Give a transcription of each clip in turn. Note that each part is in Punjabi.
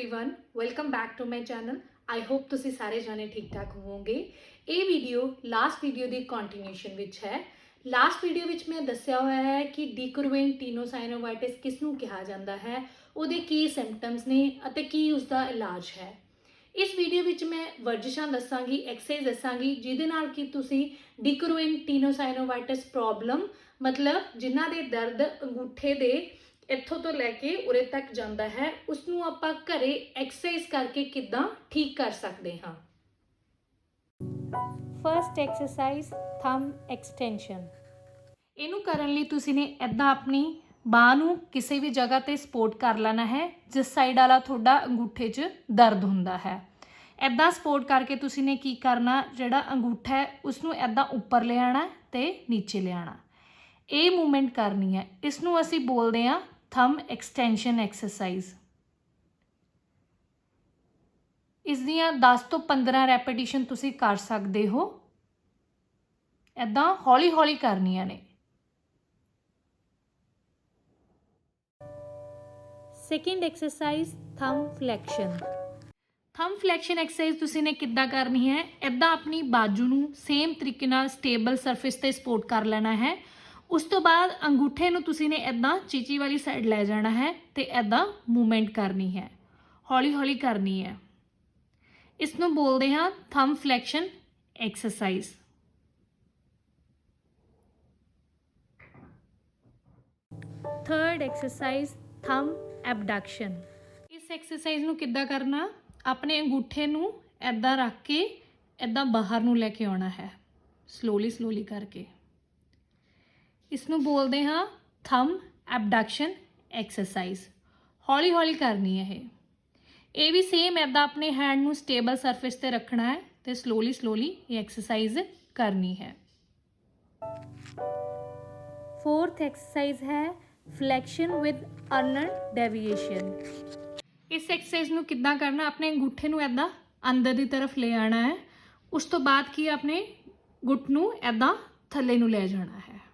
everyone welcome back to my channel I hope ਤੁਸੀਂ ਸਾਰੇ ਜਾਣੇ ਠੀਕ ਠਾਕ ਹੋਵੋਗੇ ਇਹ ਵੀਡੀਓ ਲਾਸਟ ਵੀਡੀਓ ਦੀ ਕੰਟੀਨਿਊਸ਼ਨ ਵਿੱਚ ਹੈ ਲਾਸਟ ਵੀਡੀਓ ਵਿੱਚ ਮੈਂ ਦੱਸਿਆ ਹੋਇਆ ਹੈ ਕਿ ਡੀਕਰੂਇਨ ਟੀਨੋਸਾਈਨੋਵਾਇਟਿਸ ਕਿਸ ਨੂੰ ਕਿਹਾ ਜਾਂਦਾ ਹੈ ਉਹਦੇ ਕੀ ਸਿੰਪਟਮਸ ਨੇ ਅਤੇ ਕੀ ਉਸ ਦਾ ਇਲਾਜ ਹੈ ਇਸ ਵੀਡੀਓ ਵਿੱਚ ਮੈਂ ਵਰਜਿਸ਼ਾਂ ਦੱਸਾਂਗੀ ਐਕਸਰਸਾਈਜ਼ ਦੱਸਾਂਗੀ ਜਿਹਦੇ ਨਾਲ ਕਿ ਤੁਸੀਂ ਡੀਕਰੂਇਨ ਟੀਨੋਸਾਈਨੋਵਾਇਟਿਸ ਪ੍ਰੋਬਲਮ ਮਤਲਬ ਜਿਨ੍ਹਾਂ ਦੇ ਦਰਦ ਅੰਗੂਠੇ ਦੇ ਇੱਥੋਂ ਤੋਂ ਲੈ ਕੇ ਉਰੇ ਤੱਕ ਜਾਂਦਾ ਹੈ। ਉਸ ਨੂੰ ਆਪਾਂ ਘਰੇ ਐਕਸਰਸਾਈਜ਼ ਕਰਕੇ ਕਿੱਦਾਂ ਠੀਕ ਕਰ ਸਕਦੇ ਹਾਂ? ਫਰਸਟ ਐਕਸਰਸਾਈਜ਼ ਥੰਬ ਐਕਸਟੈਂਸ਼ਨ ਇਹਨੂੰ ਕਰਨ ਲਈ ਤੁਸੀਂ ਨੇ ਇਦਾਂ ਆਪਣੀ ਬਾਹ ਨੂੰ ਕਿਸੇ ਵੀ ਜਗ੍ਹਾ ਤੇ ਸਪੋਰਟ ਕਰ ਲੈਣਾ ਹੈ ਜਿਸ ਸਾਈਡ ਵਾਲਾ ਤੁਹਾਡਾ ਅੰਗੂਠੇ 'ਚ ਦਰਦ ਹੁੰਦਾ ਹੈ। ਇਦਾਂ ਸਪੋਰਟ ਕਰਕੇ ਤੁਸੀਂ ਨੇ ਕੀ ਕਰਨਾ ਜਿਹੜਾ ਅੰਗੂਠਾ ਹੈ ਉਸ ਨੂੰ ਇਦਾਂ ਉੱਪਰ ਲਿਆਣਾ ਤੇ ਨੀਚੇ ਲਿਆਣਾ। ਇਹ ਮੂਵਮੈਂਟ ਕਰਨੀ ਹੈ। ਇਸ ਨੂੰ ਅਸੀਂ ਬੋਲਦੇ ਹਾਂ ਥੰਬ ਐਕਸਟੈਂਸ਼ਨ ਐਕਸਰਸਾਈਜ਼ ਇਸ ਦੀਆਂ 10 ਤੋਂ 15 ਰੈਪੀਟੀਸ਼ਨ ਤੁਸੀਂ ਕਰ ਸਕਦੇ ਹੋ। ਐਦਾਂ ਹੌਲੀ-ਹੌਲੀ ਕਰਨੀਆਂ ਨੇ। Second exercise thumb flexion thumb flexion exercise ਤੁਸੀਂ ਨੇ ਕਿੱਦਾਂ ਕਰਨੀ ਹੈ? ਐਦਾਂ ਆਪਣੀ ਬਾਜੂ ਨੂੰ ਸੇਮ ਤਰੀਕੇ ਨਾਲ ਸਟੇਬਲ ਸਰਫੇਸ ਤੇ ਸਪੋਰਟ ਕਰ ਲੈਣਾ ਹੈ। ਉਸ ਤੋਂ ਬਾਅਦ ਅੰਗੂਠੇ ਨੂੰ ਤੁਸੀਂ ਨੇ ਐਦਾਂ ਚੀਚੀ ਵਾਲੀ ਸਾਈਡ ਲੈ ਜਾਣਾ ਹੈ ਤੇ ਐਦਾਂ ਮੂਵਮੈਂਟ ਕਰਨੀ ਹੈ। ਹੌਲੀ ਹੌਲੀ ਕਰਨੀ ਹੈ। ਇਸ ਨੂੰ ਬੋਲਦੇ ਹਾਂ thumb flexion exercise third exercise thumb abduction ਇਸ ਐਕਸਰਸਾਈਜ਼ ਨੂੰ ਕਿੱਦਾਂ ਕਰਨਾ? ਆਪਣੇ ਅੰਗੂਠੇ ਨੂੰ ਐਦਾਂ ਰੱਖ ਕੇ ਐਦਾਂ ਬਾਹਰ ਨੂੰ ਲੈ ਕੇ ਆਉਣਾ ਹੈ। ਸਲੋਲੀ ਸਲੋਲੀ ਕਰਕੇ। ਇਸ ਨੂੰ ਬੋਲਦੇ ਹਾਂ ਥੰਬ ਐਬਡਕਸ਼ਨ ਐਕਸਰਸਾਈਜ਼ ਹੌਲੀ ਹੌਲੀ ਕਰਨੀ ਹੈ ਇਹ ਇਹ ਵੀ ਸੇਮ ਐਦਾਂ ਆਪਣੇ ਹੈਂਡ ਨੂੰ ਸਟੇਬਲ ਸਰਫੇਸ ਤੇ ਰੱਖਣਾ ਹੈ ਤੇ ਸਲੋਲੀ ਸਲੋਲੀ ਇਹ ਐਕਸਰਸਾਈਜ਼ ਕਰਨੀ ਹੈ ਫੋਰਥ ਐਕਸਰਸਾਈਜ਼ ਹੈ ਫਲੈਕਸ਼ਨ ਵਿਦ ਅਰਨਡ ਡੈਵੀਏਸ਼ਨ ਇਸ ਐਕਸਰਸਾਈਜ਼ ਨੂੰ ਕਿੱਦਾਂ ਕਰਨਾ ਆਪਣੇ ਅੰਗੂਠੇ ਨੂੰ ਐਦਾਂ ਅੰਦਰ ਦੀ ਤਰਫ ਲੈ ਆਣਾ ਹੈ ਉਸ ਤੋਂ ਬਾਅਦ ਕੀ ਆਪਣੇ ਗੁੱਟ ਨੂੰ ਐਦਾਂ ਥੱਲੇ ਨੂੰ ਲੈ ਜਾਣਾ ਹੈ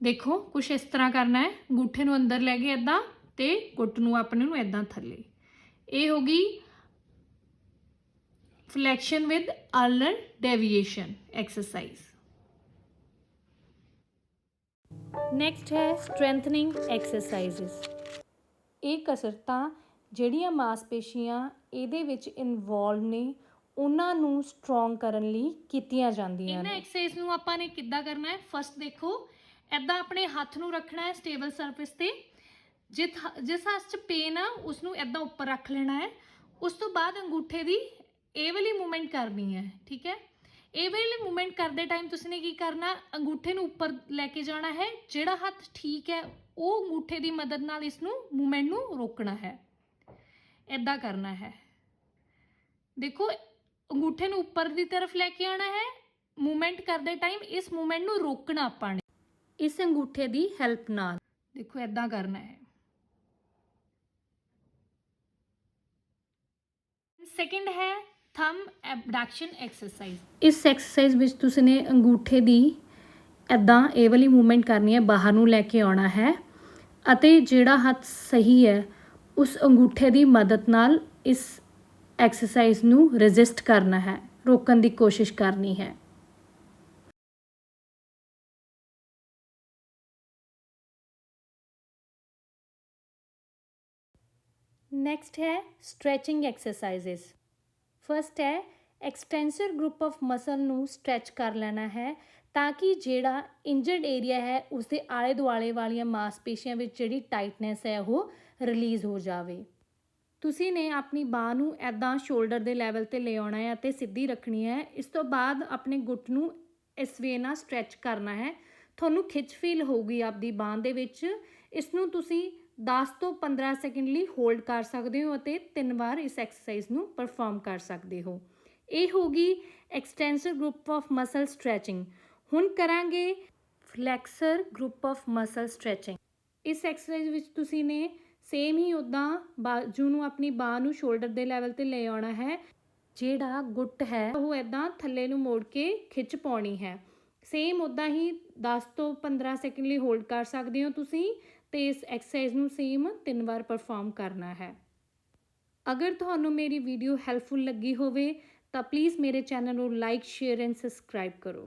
ਦੇਖੋ ਕੁਝ ਇਸ ਤਰ੍ਹਾਂ ਕਰਨਾ ਹੈ। ਅੰਗੂਠੇ ਨੂੰ ਅੰਦਰ ਲੈ ਕੇ ਐਦਾਂ ਤੇ ਗੁੱਟ ਨੂੰ ਆਪਣੇ ਨੂੰ ਐਦਾਂ ਥੱਲੇ। ਇਹ ਹੋ ਗਈ flexion with ulnar deviation exercise next ਹੈ ਸਟਰੈਂਥਨਿੰਗ ਐਕਸਰਸਾਈਜ਼ਸ ਇਹ ਕਸਰਤਾਂ ਜਿਹੜੀਆਂ ਮਾਸਪੇਸ਼ੀਆਂ ਇਹਦੇ ਵਿੱਚ ਇਨਵੋਲਵ ਨੇ ਉਹਨਾਂ ਨੂੰ ਸਟਰੋਂਗ ਕਰਨ ਲਈ ਕੀਤੀਆਂ ਜਾਂਦੀਆਂ ਨੇ। ਇਹਨਾਂ ਐਕਸਰਸਾਈਜ਼ ਨੂੰ ਆਪਾਂ ਨੇ ਕਿੱਦਾਂ ਕਰਨਾ ਹੈ? ਫਸਟ ਦੇਖੋ ਐਦਾਂ ਆਪਣੇ ਹੱਥ ਨੂੰ ਰੱਖਣਾ ਹੈ ਸਟੇਬਲ ਸਰਫੇਸ ਤੇ। ਜਿਸ ਜਿਸ ਹੱਥ 'ਚ ਪੇਨ ਆ ਉਸ ਨੂੰ ਐਦਾਂ ਉੱਪਰ ਰੱਖ ਲੈਣਾ ਹੈ। ਉਸ ਤੋਂ ਬਾਅਦ ਅੰਗੂਠੇ ਦੀ ਇਹ ਵਾਲੀ ਮੂਵਮੈਂਟ ਕਰਨੀ ਹੈ, ਠੀਕ ਹੈ? ਇਹ ਵਾਲੀ ਮੂਵਮੈਂਟ ਕਰਦੇ ਟਾਈਮ ਤੁਸੀਂ ਨੇ ਕੀ ਕਰਨਾ, ਅੰਗੂਠੇ ਨੂੰ ਉੱਪਰ ਲੈ ਕੇ ਜਾਣਾ ਹੈ। ਜਿਹੜਾ ਹੱਥ ਠੀਕ ਹੈ, ਉਹ ਅੰਗੂਠੇ ਦੀ ਮਦਦ ਨਾਲ ਇਸ ਨੂੰ ਮੂਵਮੈਂਟ ਨੂੰ ਰੋਕਣਾ ਹੈ। ਐਦਾਂ ਕਰਨਾ ਹੈ। ਦੇਖੋ, ਅੰਗੂਠੇ ਨੂੰ ਉੱਪਰ ਦੀ ਤਰਫ ਲੈ ਕੇ ਆਣਾ ਹੈ। ਮੂਵਮੈਂਟ ਕਰਦੇ ਟਾਈਮ ਇਸ ਮੂਵਮੈਂਟ ਨੂੰ ਰੋਕਣਾ ਆਪਾਂ ਇਸ ਅੰਗੂਠੇ ਦੀ ਹੈਲਪ ਨਾਲ। ਦੇਖੋ ਐਦਾਂ ਕਰਨਾ ਹੈ। ਸੈਕਿੰਡ ਹੈ ਥੰਬ ਐਬਡਕਸ਼ਨ ਐਕਸਰਸਾਈਜ਼ ਇਸ ਐਕਸਰਸਾਈਜ਼ ਵਿੱਚ ਤੁਸੀਂ ਨੇ ਅੰਗੂਠੇ ਦੀ ਐਦਾਂ ਇਹ ਵਾਲੀ ਮੂਵਮੈਂਟ ਕਰਨੀ ਹੈ ਬਾਹਰ ਨੂੰ ਲੈ ਕੇ ਆਉਣਾ ਹੈ ਅਤੇ ਜਿਹੜਾ ਹੱਥ ਸਹੀ ਹੈ ਉਸ ਅੰਗੂਠੇ ਦੀ ਮਦਦ ਨਾਲ ਇਸ ਐਕਸਰਸਾਈਜ਼ ਨੂੰ ਰੈਜ਼ਿਸਟ ਕਰਨਾ ਹੈ ਰੋਕਣ ਦੀ ਕੋਸ਼ਿਸ਼ ਕਰਨੀ ਹੈ। ਨੈਕਸਟ ਹੈ ਸਟ੍ਰੈਚਿੰਗ ਐਕਸਰਸਾਈਜ਼ਸ ਫਰਸਟ ਹੈ ਐਕਸਟੈਂਸਿਵ ਗਰੁੱਪ ਆਫ ਮਸਲ ਨੂੰ ਸਟ੍ਰੈਚ ਕਰ ਲੈਣਾ ਹੈ ਤਾਂ ਕਿ ਜਿਹੜਾ ਇੰਜਰਡ ਏਰੀਆ ਹੈ ਉਸ ਦੇ ਆਲੇ ਦੁਆਲੇ ਵਾਲੀਆਂ ਮਾਸਪੇਸ਼ੀਆਂ ਵਿੱਚ ਜਿਹੜੀ ਟਾਈਟਨੈਸ ਹੈ ਉਹ ਰਿਲੀਜ਼ ਹੋ ਜਾਵੇ। ਤੁਸੀਂ ਨੇ ਆਪਣੀ ਬਾਹ ਨੂੰ ਐਦਾਂ ਸ਼ੋਲਡਰ ਦੇ ਲੈਵਲ ਤੇ ਲੈ ਆਉਣਾ ਹੈ ਅਤੇ ਸਿੱਧੀ ਰੱਖਣੀ ਹੈ। ਇਸ ਤੋਂ ਬਾਅਦ ਆਪਣੇ ਗੁੱਟ ਨੂੰ ਇਸ ਵੇ ਨਾਲ ਸਟ੍ਰੈਚ ਕਰਨਾ ਹੈ। ਤੁਹਾਨੂੰ ਖਿੱਚ ਫੀਲ ਹੋਊਗੀ ਆਪਦੀ ਬਾਹ ਦੇ ਵਿੱਚ। ਇਸ ਨੂੰ ਤੁਸੀਂ 10 ਤੋਂ 15 ਸੈਕਿੰਡ ਲਈ ਹੋਲਡ ਕਰ ਸਕਦੇ ਹੋ ਅਤੇ ਤਿੰਨ ਵਾਰ ਇਸ ਐਕਸਰਸਾਈਜ਼ ਨੂੰ ਪਰਫਾਰਮ ਕਰ ਸਕਦੇ ਹੋ। ਇਹ ਹੋ ਗਈ extensor group of muscle stretching ਹੁਣ ਕਰਾਂਗੇ flexor group of muscle stretching ਇਸ ਐਕਸਰਸਾਈਜ਼ ਵਿੱਚ ਤੁਸੀਂ ਨੇ ਸੇਮ ਹੀ ਉਦਾਂ ਬਾਜੂ ਨੂੰ ਆਪਣੀ ਬਾਹ ਨੂੰ ਸ਼ੋਲਡਰ ਦੇ ਲੈਵਲ ਤੇ ਲੈ ਆਉਣਾ ਹੈ, ਜਿਹੜਾ ਗੁੱਟ ਹੈ, ਉਹ ਐਦਾਂ ਥੱਲੇ ਨੂੰ ਮੋੜ ਕੇ ਖਿੱਚ ਪਾਉਣੀ ਹੈ। ਸੇਮ ਉਦਾਂ ਹੀ 10 ਤੋਂ 15 ਸੈਕਿੰਡ ਲਈ ਹੋਲਡ ਕਰ ਸਕਦੇ ਹੋ ਤੁਸੀਂ। ਤੇ ਇਸ ਐਕਸਰਸਾਈਜ਼ ਨੂੰ ਸੇਮ ਤਿੰਨ ਵਾਰ ਪਰਫਾਰਮ ਕਰਨਾ ਹੈ। ਅਗਰ ਤੁਹਾਨੂੰ ਮੇਰੀ ਵੀਡੀਓ ਹੈਲਪਫੁਲ ਲੱਗੀ ਹੋਵੇ ਤਾਂ ਪਲੀਜ਼ ਮੇਰੇ ਚੈਨਲ ਨੂੰ ਲਾਈਕ ਸ਼ੇਅਰ ਐਂਡ ਸਬਸਕ੍ਰਾਈਬ ਕਰੋ।